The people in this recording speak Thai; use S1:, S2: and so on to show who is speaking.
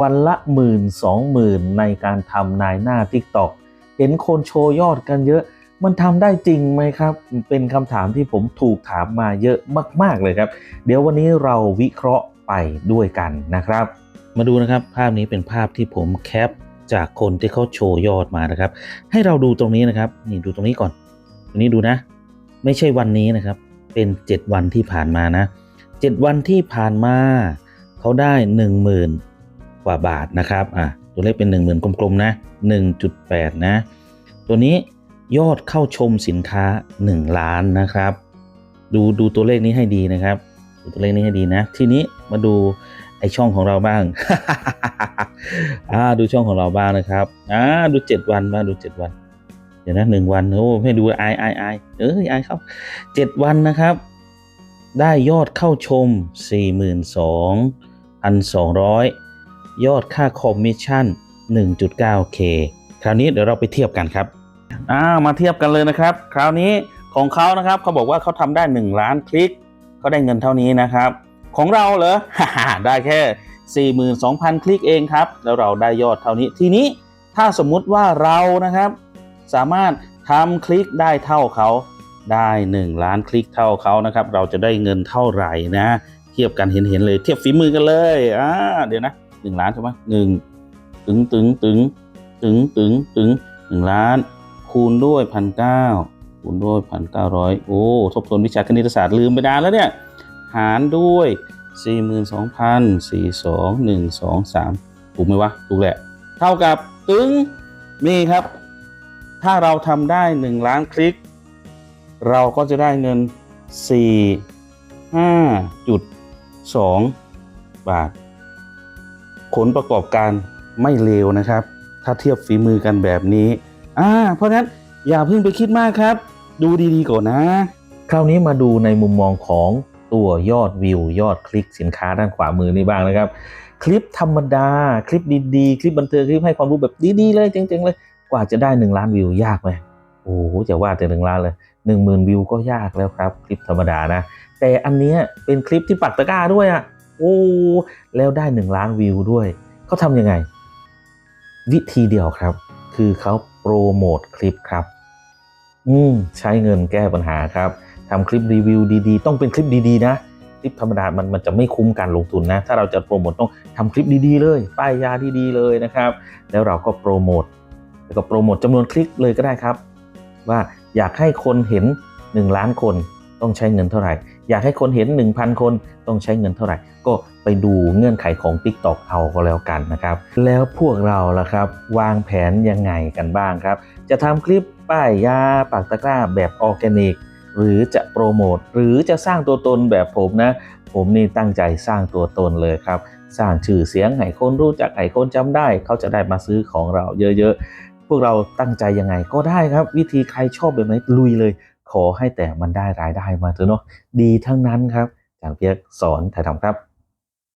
S1: วันละหมื่นสองหมื่นในการทำนายหน้า TikTok เห็นคนโชว์ยอดกันเยอะ มันทำได้จริงไหมครับ เป็นคำถามที่ผมถูกถามมาเยอะมาก ๆ เลยครับ เดี๋ยววันนี้เราวิเคราะห์ไปด้วยกันนะครับ มาดูนะครับภาพนี้เป็นภาพที่ผมแคปจากคนที่เขาโชว์ยอดมานะครับ ให้เราดูตรงนี้นะครับ นี่ดูตรงนี้ก่อนตรงนี้ดูนะ ไม่ใช่วันนี้นะครับ เป็น 7 วันที่ผ่านมานะ 7 วันที่ผ่านมาเขาได้ 10,000 กว่าบาทนะครับอะตัวเลขเป็น 10,000 กลมๆนะ 1.8 นะ ตัวนี้ยอดเข้าชมสินค้า 1 ล้านนะครับ ดูดูตัวเลขนี้ให้ดีนะครับ ดูตัวเลขนี้ให้ดีนะ ทีนี้มาดูไอช่องของเราบ้างอ่าดูช่องของเราบ้างนะครับอ่าดู 7 วันบ้างดู 7 วันเดี๋ยวนะหนึ่งวันโอ้ให้ดูไอไอไอเอ้ยไอเข้าเจ็ดวันนะครับ ได้ยอดเข้าชม 42,200 ยอดค่าคอมมิชชั่น 1.9k คราวนี้เดี๋ยวเราไปเทียบกันครับอ่ามาเทียบกันเลยนะครับ คราวนี้ของเขานะครับเขาบอกว่าเขาทำได้ 1 ล้านคลิกเขาได้เงินเท่านี้นะครับ ของเราเหรอได้แค่ 42,000 คลิกเองครับ แล้วเราได้ยอดเท่านี้ทีนี้ถ้าสมมุติว่าเรานะครับ สามารถทำคลิกได้เท่าเขาได้ 1 ล้านคลิกเท่าเขานะครับ เราจะได้เงินเท่าไหร่นะ เทียบกันเห็นเห็นๆเลย เทียบฝีมือกันเลยอ่าเดี๋ยวนะ หนึ่งล้านใช่ไหมหนึ่งตึงตึงตึงตึงตึงตึงหนึ่งล้าน คูณด้วยพันเก้าคูณด้วยพันเก้าร้อยโอ้ทบทวนวิชาคณิตศาสตร์ลืมไปนานแล้วเนี่ย หารด้วยสี่หมื่นสองพันสี่สองหนึ่งสองสามถูกไหมวะ ถูกแหละ เท่ากับตึงนี่ครับ ถ้าเราทำได้1ล้านคลิก เราก็จะได้เงิน45.2บาท ผลประกอบการไม่เลวนะครับ ถ้าเทียบฝีมือกันแบบนี้อ่าเพราะฉะนั้นอย่าเพิ่งไปคิดมากครับ ดูดีๆก่อนนะ คราวนี้มาดูในมุมมองของตัวยอดวิวยอดคลิกสินค้าด้านขวามือนี่บ้างนะครับ คลิปธรรมดา คลิปดีๆ คลิปบันเทิงคลิปให้ความรู้แบบดีๆเลยเจ๋งๆเลยกว่าจะได้ 1 ล้านวิวยากไหมโอ้โหจะว่าแต่หนึ่งล้านเลย1 0,000 วิวก็ยากแล้วครับ คลิปธรรมดานะ แต่อันเนี้ยเป็นคลิปที่ปักตะกร้าด้วยอะ่ะ โอ้แล้วได้ 1 ล้านวิวด้วย เขาทำยังไง วิธีเดียวครับ คือเขาโปรโมทคลิปครับ อืมใช้เงินแก้ปัญหาครับทำคลิปรีวิวดีๆ ต้องเป็นคลิปดีๆ นะ คลิปธรรมดามันมันจะไม่คุ้มการลงทุนนะ ถ้าเราจะโปรโมทต้องทำคลิปดีๆ เลย ป้ายยาดีๆ เลยนะครับ แล้วเราก็โปรโมทแล้วก็โปรโมทจำนวนคลิกเลยก็ได้ครับ ว่าอยากให้คนเห็น 1 ล้านคนต้องใช้เงินเท่าไหร่ อยากให้คนเห็น 1,000 คนต้องใช้เงินเท่าไหร่ ก็ไปดูเงื่อนไขของ TikTok เอาก็แล้วกันนะครับ แล้วพวกเราล่ะครับ วางแผนยังไงกันบ้างครับ จะทำคลิปป้ายยาปากตะกร้าแบบออร์แกนิก หรือจะโปรโมทหรือจะสร้างตัวตนแบบผมนะ ผมนี่ตั้งใจสร้างตัวตนเลยครับ สร้างชื่อเสียงให้คนรู้จักให้คนจำได้ เขาจะได้มาซื้อของเราเยอะๆพวกเราตั้งใจยังไงก็ได้ครับ วิธีใครชอบแบบไหนลุยเลย ขอให้แต่มันได้รายได้มาเถอะเนาะดีทั้งนั้นครับอาจารย์เพียกสอนถ่ายทำครับ